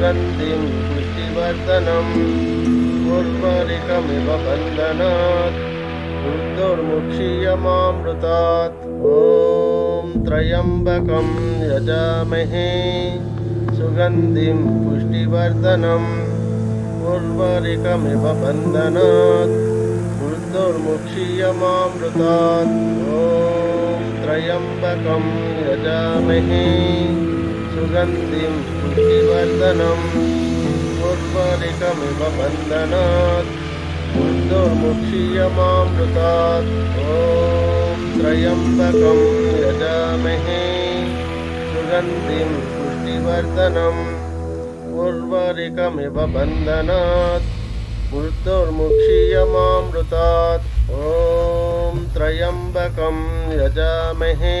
सुगन्धिं पुष्टिवर्धनम् उर्वरिकमिव बन्धनात् मृत्युर्मुक्षीयमामृतात् ॐ त्र्यम्बकं यजामहे, सुगन्धिं पुष्टिवर्धनम् उर्वरिकमिव बन्धनात् मृत्युर्मुक्षीयमामृतात् ॐ त्र्यम्बकं यजामहे। सुगन्धिं पुष्टिवर्धनम् उर्वरिकमिव बन्धनात् मृत्युर्मुक्षीयमामृतात् ॐ त्र्यम्बकं यजामहे सुगन्धिं पुष्टिवर्धनम् उर्वरिकमिव बन्धनात् मृत्युर्मुक्षीयमामृतात् ॐ त्र्यम्बकं यजामहे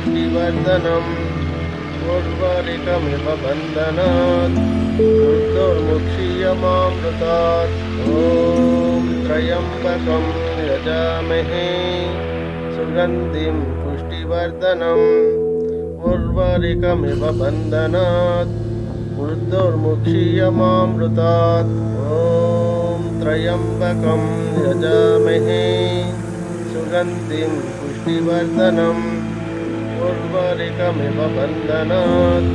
पुष्टिवर्धनम् उर्वरिकमिव बन्धनात् मृत्युर्मुक्षीयमामृतात् ॐ त्र्यम्बकं यजामहे, सुगन्धिं पुष्टिवर्धनम्, उर्वरिकमिव बन्धनात् मृत्युर्मुक्षीयमामृतात् ॐ त्र्यम्बकं यजामहे, सुगन्धिं पुष्टिवर्धनम् उर्वरिकमिव बन्धनात्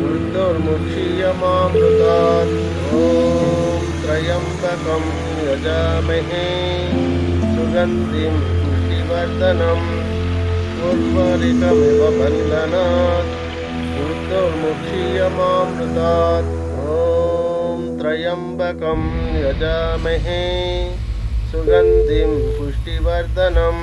मृत्युर्मुक्षीयमामृतात् ॐ त्र्यम्बकं यजामहे। सुगन्धिं पुष्टिवर्धनम् उर्वरिकमिव बन्धनात् मृत्युर्मुक्षीयमामृतात् ॐ त्र्यम्बकं यजामहे। सुगन्धिं पुष्टिवर्धनम्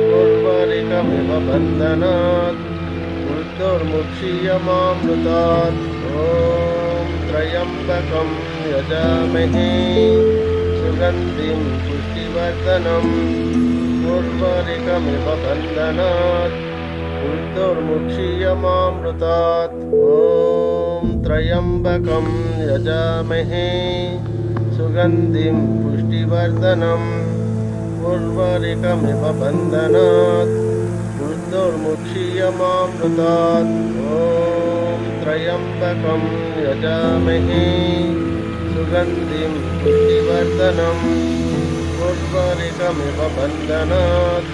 उर्वरिकमिव बन्धनात् मृत्युर्मुक्षीयमामृतात् ॐ त्र्यम्बकं यजामहे। सुगन्धिं पुष्टिवर्धनम् उर्वरिकमिव बन्धनात् मृत्युर्मुक्षीयमामृतात् ॐ त्र्यम्बकं यजामहे। सुगन्धिं पुष्टिवर्धनम् उर्वरिकमिव बन्धनात् मृत्युर्मुक्षीयमामृतात् ॐ त्र्यम्बकं यजामहे, सुगन्धिं पुष्टिवर्धनम् उर्वरिकमिव बन्धनात्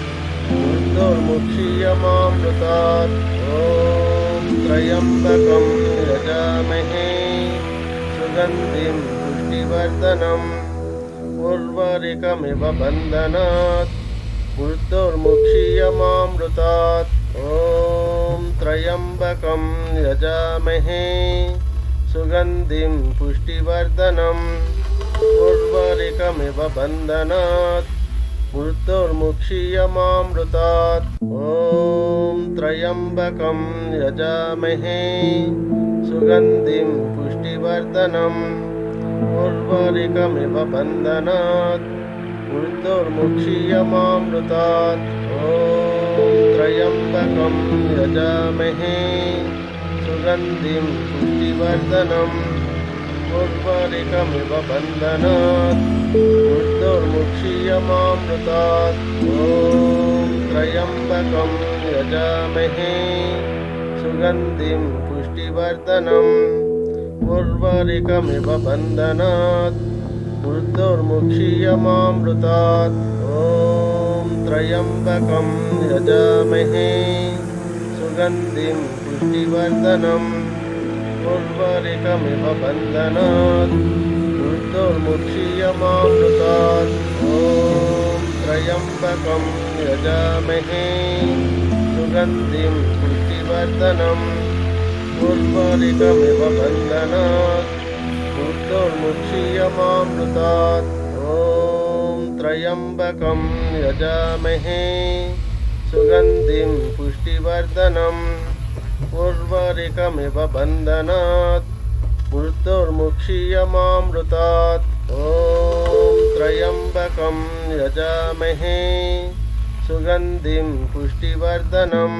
मृत्युर्मुक्षीयमामृतात् ॐ त्र्यम्बकं यजामहे, सुगन्धिं पुष्टिवर्धनम् उर्वरिकमिव बन्धनात् मृत्युर्मुक्षीयमामृतात् ॐ त्र्यम्बकं यजामहे सुगन्धिं पुष्टिवर्धनम् उर्वरिकमिव बन्धनात् मृत्युर्मुक्षीयमामृतात् ॐ त्र्यम्बकं यजामहे सुगन्धिं पुष्टिवर्धनम् उर्वरिकमिव बन्धनात् मृत्युर्मुक्षीयमामृतात् ॐ त्र्यम्बकं यजामहे सुगन्धिं पुष्टिवर्धनम्। उर्वरिकमिव बन्धनात् मृत्युर्मुक्षीयमामृतात् ॐ यजामहे सुगन्धिं पुष्टिवर्धनम्। उर्वरिकमिव बन्धनात् मृत्युर्मुक्षीयमामृतात् ॐ त्र्यम्बकं यजामहे सुगन्धिं पुष्टिवर्धनम्। उर्वरिकमिव बन्धनात् मृत्युर्मुक्षीयमामृतात् ॐ त्र्यम्बकं यजामहे सुगन्धिं पुष्टिवर्धनम्। उर्वरिकमिव बन्धनात् मृत्युर्मुक्षीयमामृतात् ॐ त्र्यम्बकं यजामहे। सुगन्धिं पुष्टिवर्धनम् उर्वरिकमिव बन्धनात् मृत्युर्मुक्षीयमामृतात् ॐ त्र्यम्बकं यजामहे। सुगन्धिं पुष्टिवर्धनम्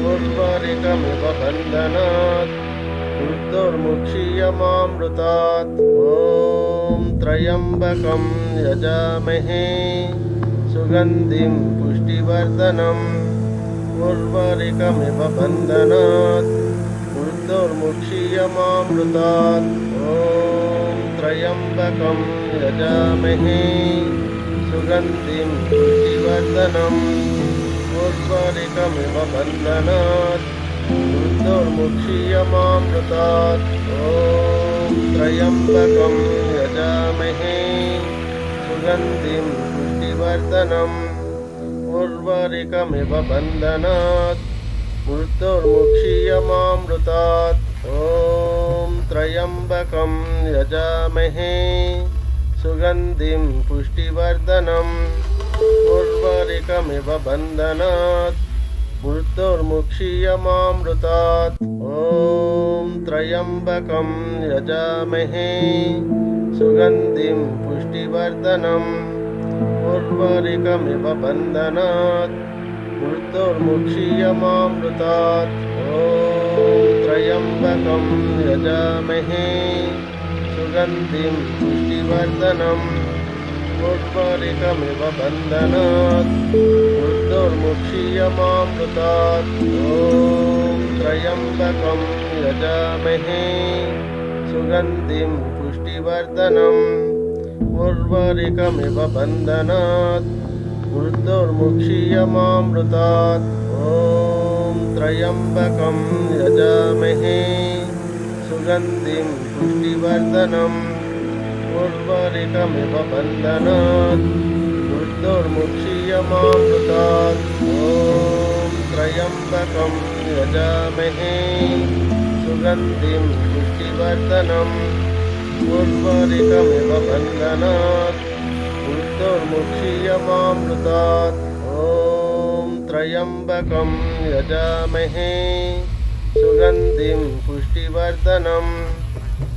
उर्वरिकमिव बन्धनात् मृत्युर्मुक्षीयमामृतात् ॐ त्र्यम्बकं यजामहे। सुगन्धिं पुष्टिवर्धनम्। उर्वरिकमिव बन्धनात् मृत्युर्मुक्षीयमामृतात् ॐ त्र्यम्बकं यजामहे। सुगन्धिं पुष्टिवर्धनम्। उर्वरिकमिव बन्धनात् मृत्युर्मुक्षीयमामृतात् ॐ त्र्यम्बकं यजामहे। सुगन्धिं पुष्टिवर्धनम् उर्वरिकमिव बन्धनात् मृत्युर्मुक्षीयमामृतात् ॐ त्र्यम्बकं यजामहे। सुगन्धिं पुष्टिवर्धनम् उर्वरिकमिव बन्धनात् मृत्युर्मुक्षीयमामृतात् ॐ त्र्यम्बकं यजामहे सुगन्धिं पुष्टिवर्धनम् उर्वरिकमिव बन्धनात् मृत्युर्मुक्षीयमामृतात् ॐ त्र्यम्बकं यजामहे सुगन्धिं पुष्टिवर्धनम् उर्वरिकमिव बन्धनात् मृत्युर्मुक्षीयमामृतात् ॐ त्र्यम्बकं यजामहे सुगन्धिं पुष्टिवर्धनम् उर्वरिकमिव बन्धनात् मृत्युर्मुक्षीयमामृतात् ॐ त्र्यम्बकं यजामहे सुगन्धिं पुष्टिवर्धनम् उर्वरिकमिव बन्धनात् मृत्युर्मुक्षीयमामृतात् ॐ त्र्यम्बकं यजामहे सुगन्धिं पुष्टिवर्धनम् उर्वरिकमिव बन्धनात् मृत्युर्मुक्षीयमामृतात् ॐ त्र्यम्बकं यजामहे सुगन्धिं पुष्टिवर्धनम्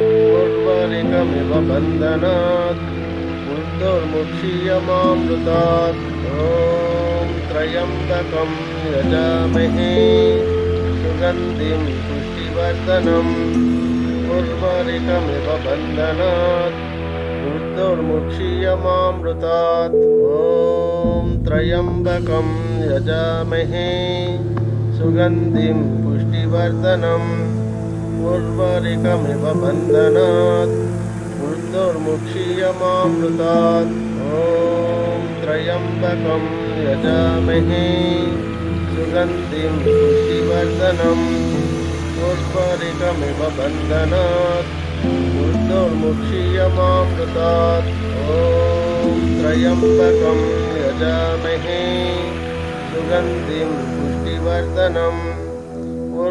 उर्वरिकमिव बन्धनात् मृत्युर्मुक्षीयमामृतात् ॐ त्र्यम्बकं यजामहे सुगन्धिं पुष्टिवर्धनम् उर्वरिकमिव बन्धनात् मृत्युर्मुक्षीयमामृतात् ॐ त्र्यम्बकं यजामहे सुगन्धिं पुष्टिवर्धनम् उर्वरिकमिव बन्धनात् मृत्युर्मुक्षीयमामृतात् ॐ त्र्यम्बकं यजामहे। सुगन्धिं पुष्टिवर्धनम् उर्वरिकमिव बन्धनात् मृत्युर्मुक्षीयमामृतात् ॐ त्र्यम्बकं यजामहे। सुगन्धिं पुष्टिवर्धनम्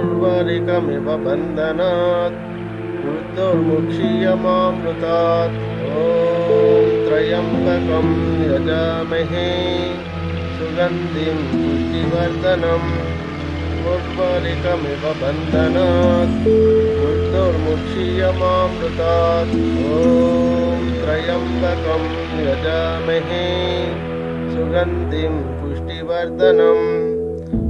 उर्वरिकमिव बन्धनात् मृत्युर्मुक्षीयमामृतात् ॐ त्र्यम्बकं यजामहे। सुगन्धिं पुष्टिवर्धनम् उर्वरिकमिव बन्धनात् मृत्युर्मुक्षीयमामृतात् ॐ त्र्यम्बकं यजामहे। सुगन्धिं पुष्टिवर्धनम्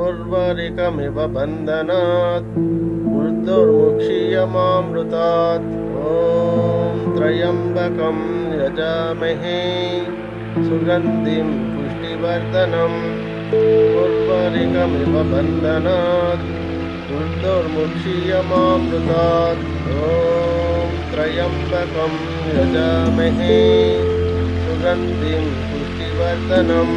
उर्वरिकमिव बन्धनात् मृत्युर्मुक्षीयमामृतात् ॐ त्र्यम्बकं यजामहे सुगन्धिं पुष्टिवर्धनम् उर्वरिकमिव बन्धनात् मृत्युर्मुक्षीयमामृतात् ॐ त्र्यम्बकं यजामहे सुगन्धिं पुष्टिवर्धनम्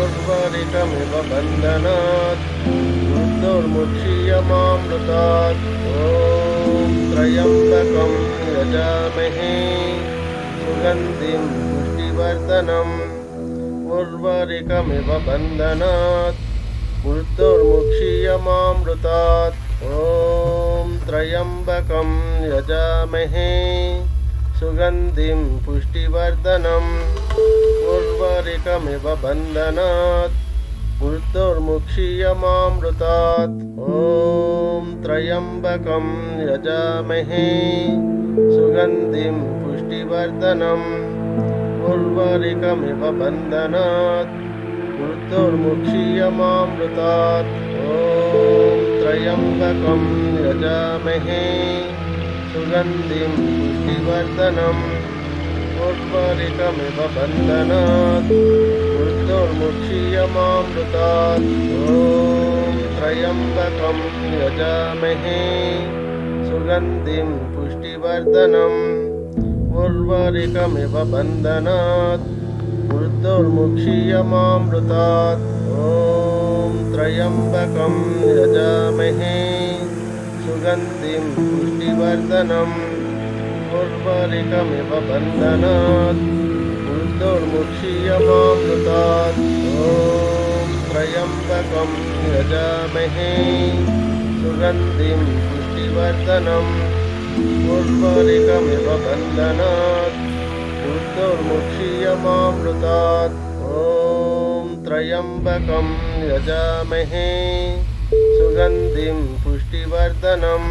उर्वरिकमिव बन्धनात् मृत्युर्मुक्षीयमामृतात् ॐ त्र्यम्बकं यजामहे सुगन्धिं पुष्टिवर्धनम् उर्वरिकमिव बन्धनात् मृत्युर्मुक्षीयमामृतात् ॐ त्र्यम्बकं यजामहे सुगन्धिं पुष्टिवर्धनम् उर्वरिकमिव बन्धनात् मृत्युर्मुक्षीयमामृतात् ॐ त्र्यम्बकं यजामहे सुगन्धिं पुष्टिवर्धनम्। उर्वरिकमिव बन्धनात् मृत्युर्मुक्षीयमामृतात् ॐ त्र्यम्बकं यजामहे सुगन्धिं पुष्टिवर्धनम् उर्वरिकमिव बन्धनात् मृत्युर्मुक्षीयमामृतात् ॐ त्र्यम्बकं यजामहे सुगन्धिं पुष्टिवर्धनम् उर्वरिकमिव बन्धनात् मृत्युर्मुक्षीयमामृतात् ॐ त्र्यम्बकं यजामहे सुगन्धिं पुष्टिवर्धनम् उर्वरिकमिव बन्धनात् मृत्युर्मुक्षीयमामृतात् ॐ त्र्यम्बकं यजामहे सुगन्धिं पुष्टिवर्धनम् उर्वरिकमिव बन्धनात् मृत्युर्मुक्षीयमामृतात् ॐ त्र्यम्बकं यजामहे सुगन्धिं पुष्टिवर्धनम्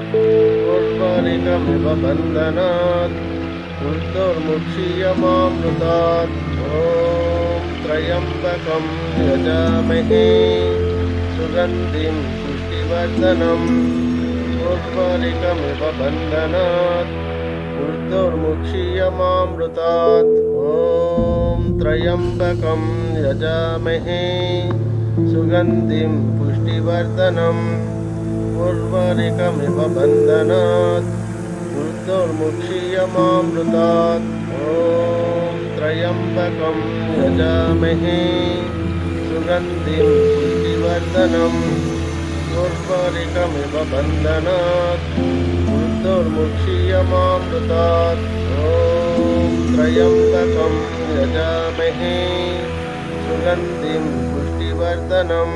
उर्वरिकमिव बन्धनात् मृत्युर्मुक्षीयमामृतात् ॐ त्र्यम्बकं यजामहे। सुगन्धिं पुष्टिवर्धनम् उर्वरिकमिव बन्धनात् मृत्युर्मुक्षीयमामृतात् ॐ त्र्यम्बकं यजामहे। सुगन्धिं पुष्टिवर्धनम् उर्वरिकमिव बन्धनात् मृत्युर्मुक्षीयमामृतात् ॐ त्र्यम्बकं यजामहे सुगन्धिं पुष्टिवर्धनम् उर्वरिकमिव बन्धनात् मृत्युर्मुक्षीयमामृतात् ॐ त्र्यम्बकं यजामहे सुगन्धिं पुष्टिवर्धनम्।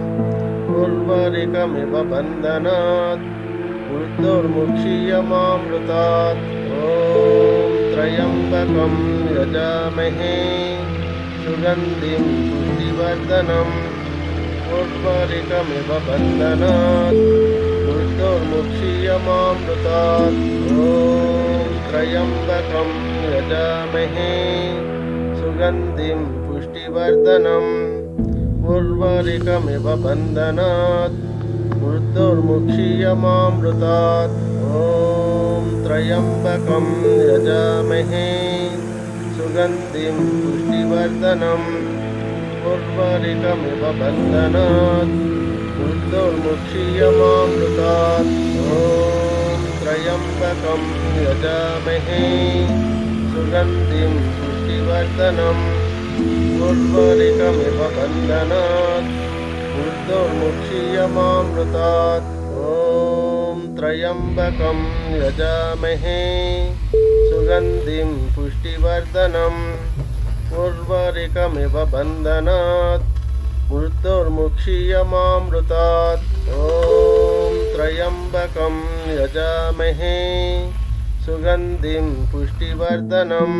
उर्वरिकमिव बन्धनात् मृत्युर्मुक्षीयमामृतात् ॐ त्र्यम्बकं यजामहे सुगन्धिं पुष्टिवर्धनम् उर्वरिकमिव बन्धनात् मृत्युर्मुक्षीयमामृतात् ॐ त्र्यम्बकं यजामहे सुगन्धिं पुष्टिवर्धनम् उर्वरिकमिव बन्धनात् मृत्युर्मुक्षीयमामृतात् ॐ त्र्यम्बकं यजामहे सुगन्धिं पुष्टिवर्धनम् उर्वरिकमिव बन्धनात् मृत्युर्मुक्षीयमामृतात् ॐ त्र्यम्बकं यजामहे सुगन्धिं पुष्टिवर्धनम् उर्वरिकमिव बन्धनात् मृत्युर्मुक्षीयमामृतात् ॐ त्र्यम्बकं यजामहे सुगन्धिं पुष्टिवर्धनम् उर्वरिकमिव बन्धनात् मृत्युर्मुक्षीयमामृतात् ॐ त्र्यम्बकं यजामहे सुगन्धिं पुष्टिवर्धनम्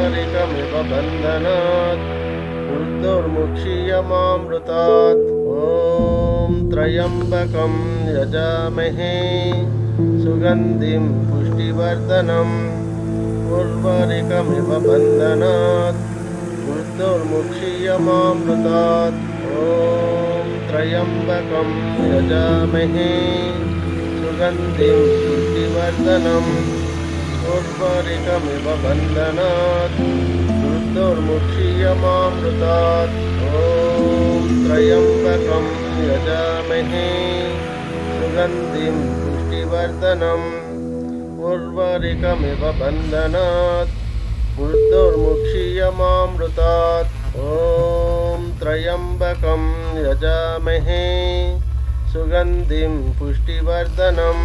उर्वरिकमिव बन्धनात् मृत्युर्मुक्षीयमामृतात् ॐ त्र्यम्बकं यजामहे, सुगन्धिं पुष्टिवर्धनम् उर्वरिकमिव बन्धनात् ॐ त्र्यम्बकं यजामहे, सुगन्धिं पुष्टिवर्धनम् उर्वरिकमिव बन्धनात् मृत्युर्मुक्षीयमामृतात् ॐ त्र्यम्बकं यजामहे सुगन्धिं पुष्टिवर्धनम्। उर्वरिकमिव बन्धनात् मृत्युर्मुक्षीयमामृतात् ॐ त्र्यम्बकं यजामहे सुगन्धिं पुष्टिवर्धनम्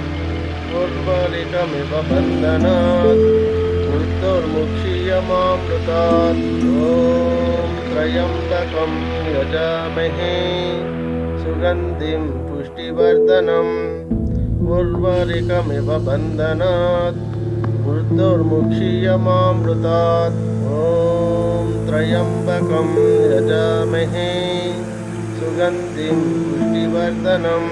उर्वरिकमिव बन्धनात् मृत्युर्मुक्षीयमामृतात् ॐ त्र्यम्बकं यजामहे सुगन्धिं पुष्टिवर्धनम् उर्वरिकमिव बन्धनात् मृत्युर्मुक्षीयमामृतात् ॐ त्र्यम्बकं यजामहे सुगन्धिं पुष्टिवर्धनम्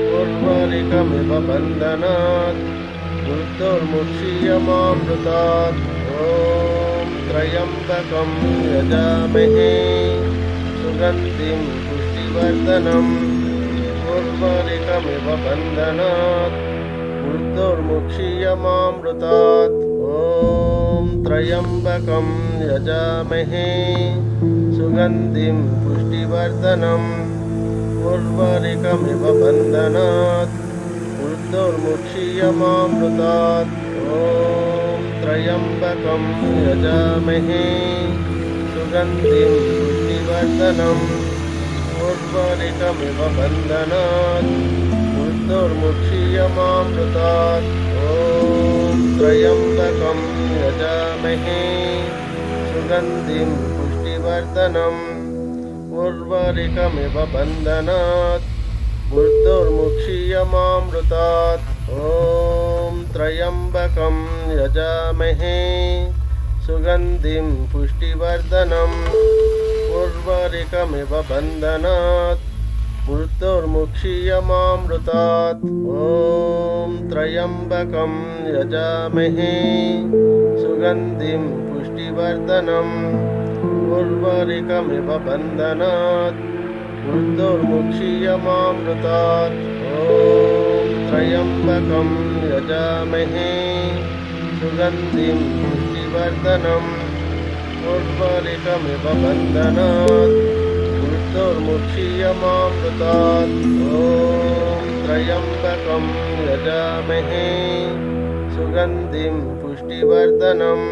उर्वरिकमिव बन्धनात् मृत्युर्मुक्षीयमामृतात् ॐ त्र्यम्बकं यजामहे सुगन्धिं पुष्टिवर्धनम् उर्वरिकमिव बन्धनात् मृत्युर्मुक्षीयमामृतात् ॐ त्र्यम्बकं यजामहे सुगन्धिं पुष्टिवर्धनम् उर्वरिकमिव बन्धनात् मृत्युर्मुक्षीयमामृतात् ॐ त्र्यम्बकं यजामहे सुगन्धिं पुष्टिवर्धनम् उर्वरिकमिव बन्धनात् मृत्युर्मुक्षीयमामृतात् ॐ त्र्यम्बकं यजामहे सुगन्धिं पुष्टिवर्धनम्। उर्वरिकमिव बन्धनात् मृत्युर्मुक्षीयमामृतात् ॐ त्र्यम्बकं यजामहे सुगन्धिं पुष्टिवर्धनम् उर्वरिकमिव बन्धनात् मृत्युर्मुक्षीयमामृतात् ॐ त्र्यम्बकं यजामहे सुगन्धिं पुष्टिवर्धनम् उर्वरिकमिव बन्धनात् मृत्युर्मुक्षीयमामृतात् ॐ त्र्यम्बकं यजामहे सुगन्धिं पुष्टिवर्धनम् उर्वरिकमिव बन्धनात् मृत्युर्मुक्षीयमामृतात् ॐ त्र्यम्बकं यजामहे सुगन्धिं पुष्टिवर्धनम्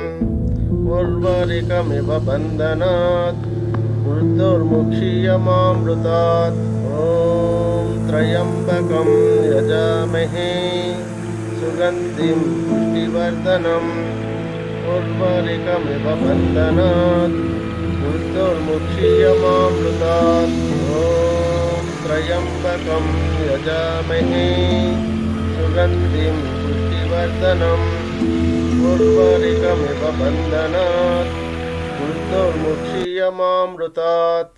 उर्वरिकमिव बन्धनात् मृत्युर्मुक्षीयमामृतात् ॐ त्र्यम्बकं यजामहे, सुगन्धिं पुष्टिवर्धनम् उर्वरिकमिव बन्धनात् मृत्युर्मुक्षीयमामृतात् ॐ त्र्यम्बकं यजामहे, सुगन्धिं पुष्टिवर्धनम् उर्वरिकमिव बन्धनात् मृत्युर्मुक्षीयमामृतात्